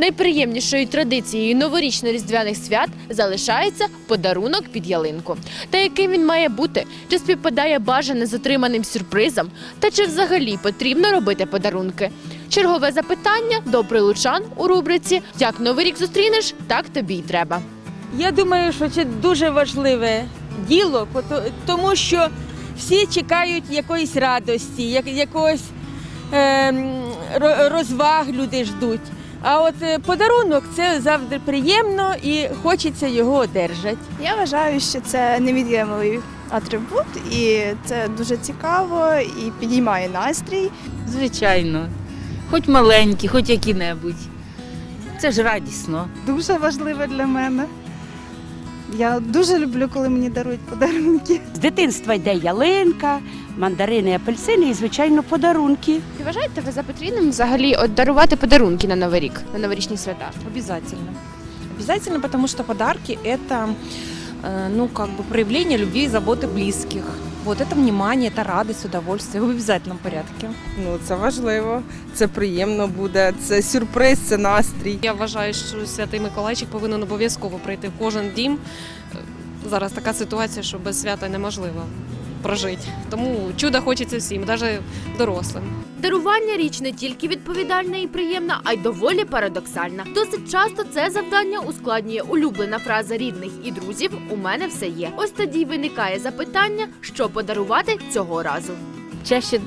Найприємнішою традицією новорічно-різдвяних свят залишається подарунок під ялинку. Та яким він має бути? Чи співпадає бажане з отриманим сюрпризом? Та чи взагалі потрібно робити подарунки? Чергове запитання до прилучан у рубриці Як новий рік зустрінеш, так тобі й треба. Я думаю, що це дуже важливе діло, тому що всі чекають якоїсь радості, як, якогось ем, розваг люди ждуть. А от е, подарунок це завжди приємно і хочеться його одержати. Я вважаю, що це невід'ємний атрибут, і це дуже цікаво і підіймає настрій. Звичайно. Хоч маленькі, хоч які-небудь. Це ж радісно. дуже важливе для мене. Я дуже люблю, коли мені дарують подарунки. З дитинства йде ялинка, мандарини, апельсини і, звичайно, подарунки. Чи вважаєте ви за потрібним взагалі от дарувати подарунки на новий рік, на новорічні свята? Обязательно. Обязательно, потому что подарки это, э, ну, как бы проявление любви и заботы близких. Вот это внимание, та радость, удовольствие в обов'язковому порядку. Ну, це важливо, це приємно буде, це сюрприз, це настрій. Я вважаю, що святий Миколайчик повинен обов'язково прийти в кожен дім. Зараз така ситуація, що без свята неможливо прожити. Тому чуда хочеться всім, навіть дорослим. Дарування річ не тільки відповідальна і приємна, а й доволі парадоксальна. Досить часто це завдання ускладнює улюблена фраза рідних і друзів У мене все є. Ось тоді виникає запитання, що подарувати цього разу. Чаще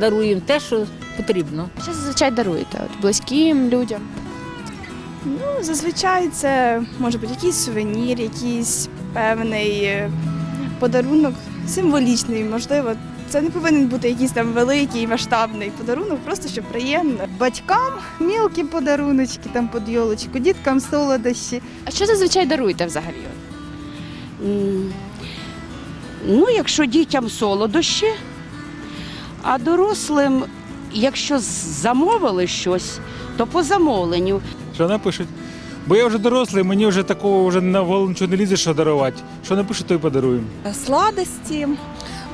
даруємо те, що потрібно. Що зазвичай даруєте? От близьким людям. Ну, зазвичай це може бути якийсь сувенір, якийсь певний е, подарунок, символічний, можливо. Це не повинен бути якийсь там великий масштабний подарунок, просто щоб приємно. Батькам мілкі подаруночки там під йолочку, діткам солодощі. А що зазвичай даруєте взагалі? М, Ну, якщо дітям солодощі, а дорослим, якщо замовили щось, то по замовленню. Що напишуть? Бо я вже дорослий, мені вже такого вже на голову нічого не лізе, що дарувати. Що напишуть, то й подаруємо. Э, Сладости,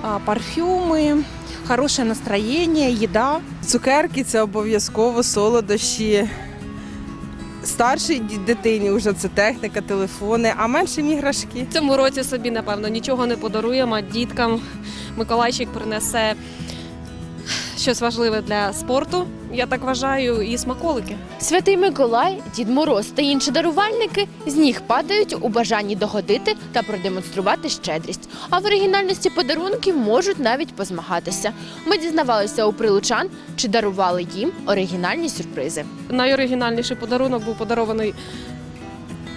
а, парфюмы, хорошее настроение, еда. Цукерки це обов'язково солодощі. Старшій дитині вже це техніка, телефони, а меншим іграшки. В цьому році собі, напевно, нічого не подаруємо, діткам Миколайчик принесе щось важливе для спорту, я так вважаю, і смаколики. Святий Миколай, Дід Мороз та інші дарувальники з ніг падають у бажанні догодити та продемонструвати щедрість. А в оригінальності подарунків можуть навіть позмагатися. Ми дізнавалися у прилучан, чи дарували їм оригінальні сюрпризи. Найоригінальніший подарунок був подарований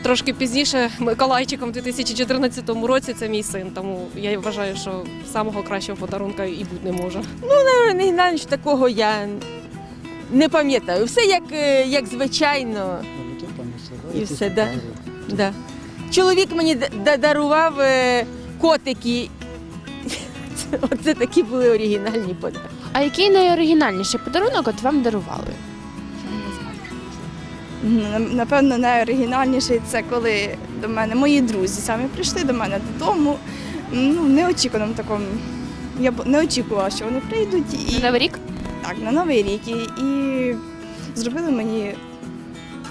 трошки пізніше Миколайчиком у 2014 році. Це мій син. Тому я вважаю, що самого кращого подарунка і бути не може. Оригінально такого я не пам'ятаю. Все як, е, як звичайно. І все, да. Да. Чоловік мені дарував е, котики. Оце такі були оригінальні подарунки. А який найоригінальніший подарунок от вам дарували? Напевно, найоригінальніший це коли до мене мої друзі самі прийшли до мене додому. Ну, неочікуваному такому. Я б не очікувала, що вони прийдуть і На новий рік? так, на Новий рік і, і зробили мені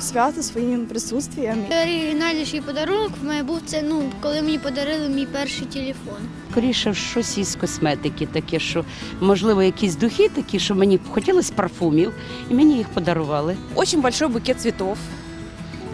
свято своїм присутствієм. Оригінальніший подарунок в мене був це, ну, коли мені подарили мій перший телефон. Скоріше, щось із косметики таке, що, можливо, якісь духи такі, що мені хотілося парфумів, і мені їх подарували. Очень большой букет цветов.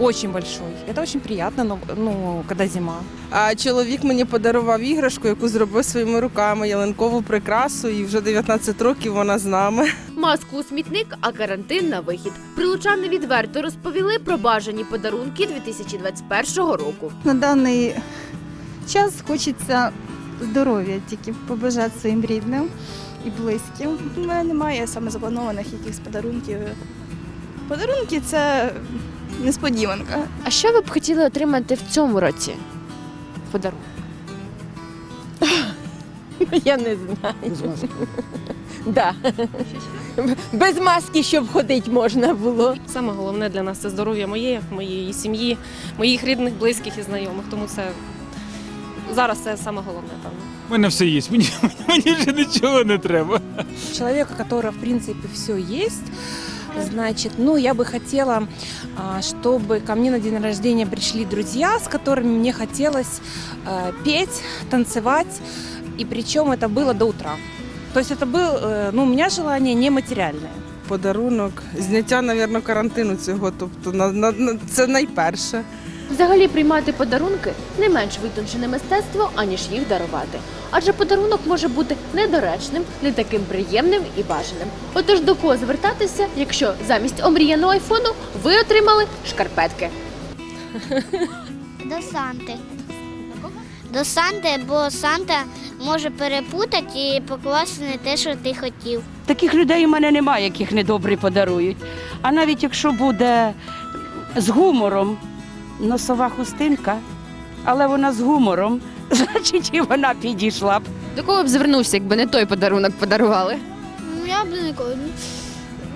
Очень большой. Это очень приятно, но, ну, когда зима. А чоловік мені подарував іграшку, яку зробив своїми руками, ялинкову прикрасу, і вже 19 років вона з нами. Маску у смітник, а карантин на вихід. Прилучани відверто розповіли про бажані подарунки 2021 року. На даний час хочеться здоров'я тільки побажати своїм рідним і близьким. У мене немає саме запланованих якихось подарунків. Подарунки це несподіванка. А що ви б хотіли отримати в цьому році? в Подарунок. Я не знаю. Без маски. Да. Без маски, щоб ходити можна було. Саме головне для нас це здоров'я моє, моєї сім'ї, моїх рідних, близьких і знайомих. Тому це зараз це саме головне, певно. У мене все є, мені, мені вже нічого не треба. У которого, в принципе, все есть, Значит, ну, я бы хотела, а, чтобы ко мне на день рождения пришли друзья, с которыми мне хотелось э, петь, танцевать, и причем это было до утра. То есть это было, э, ну, у меня желание нематериальное. Подарунок, зняття, мабуть, карантину цього. Тобто на, на, на- це найперше. Взагалі приймати подарунки не менш витончене мистецтво, аніж їх дарувати. Адже подарунок може бути недоречним, не таким приємним і бажаним. Отож до кого звертатися, якщо замість омріяного айфону ви отримали шкарпетки? До Санти. До Санти, бо Санта може перепутати і покласти не те, що ти хотів. Таких людей у мене немає, яких недобрі подарують. А навіть якщо буде з гумором носова хустинка, але вона з гумором, значить і вона підійшла б. До кого б звернувся, якби не той подарунок подарували? Ну, я б ніколи.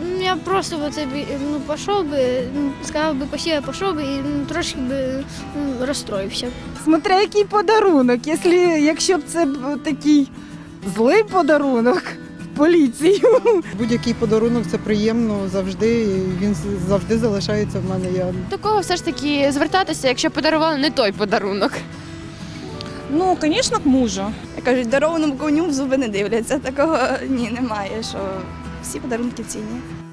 Ну, я просто би тобі ну, пішов би, ну, сказав би спасибо, пішов би і ну, трошки би ну, розстроївся. Смотря який подарунок. Якщо, якщо б це б такий злий подарунок поліцію. Будь-який подарунок це приємно завжди. і Він завжди залишається в мене. Я До кого все ж таки звертатися, якщо подарували не той подарунок? Ну, звісно, к мужу. Як кажуть, дарованому коню в зуби не дивляться. Такого ні, немає, що всі подарунки цінні.